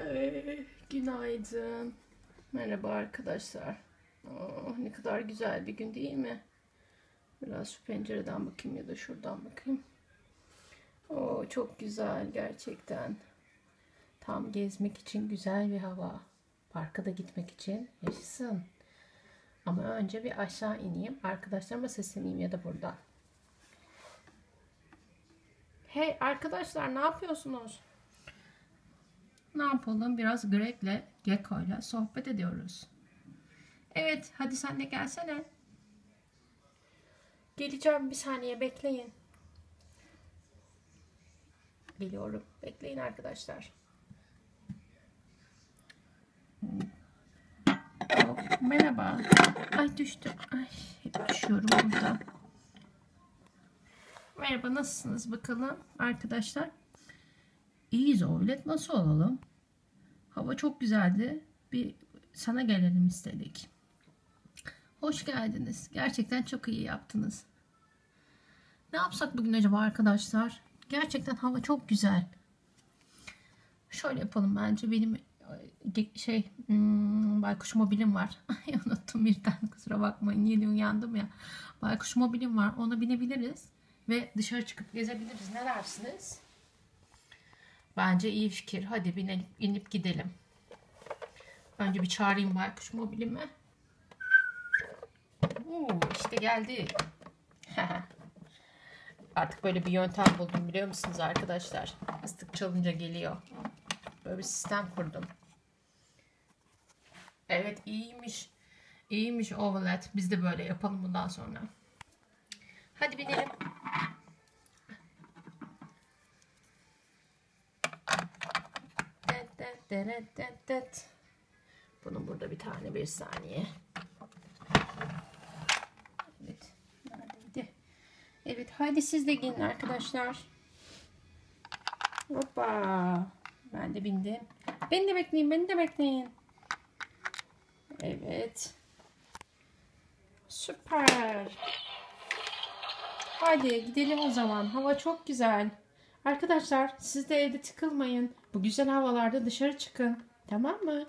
Ay, günaydın. Merhaba arkadaşlar. Oh, ne kadar güzel bir gün değil mi? Biraz şu pencereden bakayım ya da şuradan bakayım. Oo, çok güzel gerçekten. Tam gezmek için güzel bir hava. Parka da gitmek için yaşasın. Ama önce bir aşağı ineyim. Arkadaşlarıma sesleneyim ya da buradan. Hey arkadaşlar ne yapıyorsunuz? Ne yapalım? Biraz Greg'le, Gekko'yla sohbet ediyoruz. Evet, hadi sen de gelsene. Geleceğim bir saniye bekleyin. Geliyorum. Bekleyin arkadaşlar. Oh, merhaba. Ay düştü. Ay hep düşüyorum burada. Merhaba nasılsınız bakalım arkadaşlar? İyiyiz Ovlet. Nasıl olalım? Hava çok güzeldi. Bir sana gelelim istedik. Hoş geldiniz. Gerçekten çok iyi yaptınız. Ne yapsak bugün acaba arkadaşlar? Gerçekten hava çok güzel. Şöyle yapalım bence. Benim e, şey hmm, baykuş mobilim var. Ay unuttum birden kusura bakmayın. Yeni uyandım ya. Baykuş mobilim var. Ona binebiliriz. Ve dışarı çıkıp gezebiliriz. Ne dersiniz? Bence iyi fikir. Hadi binelim, inip gidelim. Önce bir çağırayım baykuş mobilimi. Oo, işte geldi. Artık böyle bir yöntem buldum biliyor musunuz arkadaşlar? Istık çalınca geliyor. Böyle bir sistem kurdum. Evet iyiymiş. İyiymiş Ovalet. Biz de böyle yapalım bundan sonra. Hadi binelim. Bunun burada bir tane bir saniye. Evet. Neredeydi? Evet. Hadi siz de gelin arkadaşlar. Hoppa. Ben de bindim. Beni de bekleyin. Beni de bekleyin. Evet. Süper. Hadi gidelim o zaman. Hava çok güzel. Arkadaşlar siz de evde tıkılmayın. Bu güzel havalarda dışarı çıkın. Tamam mı?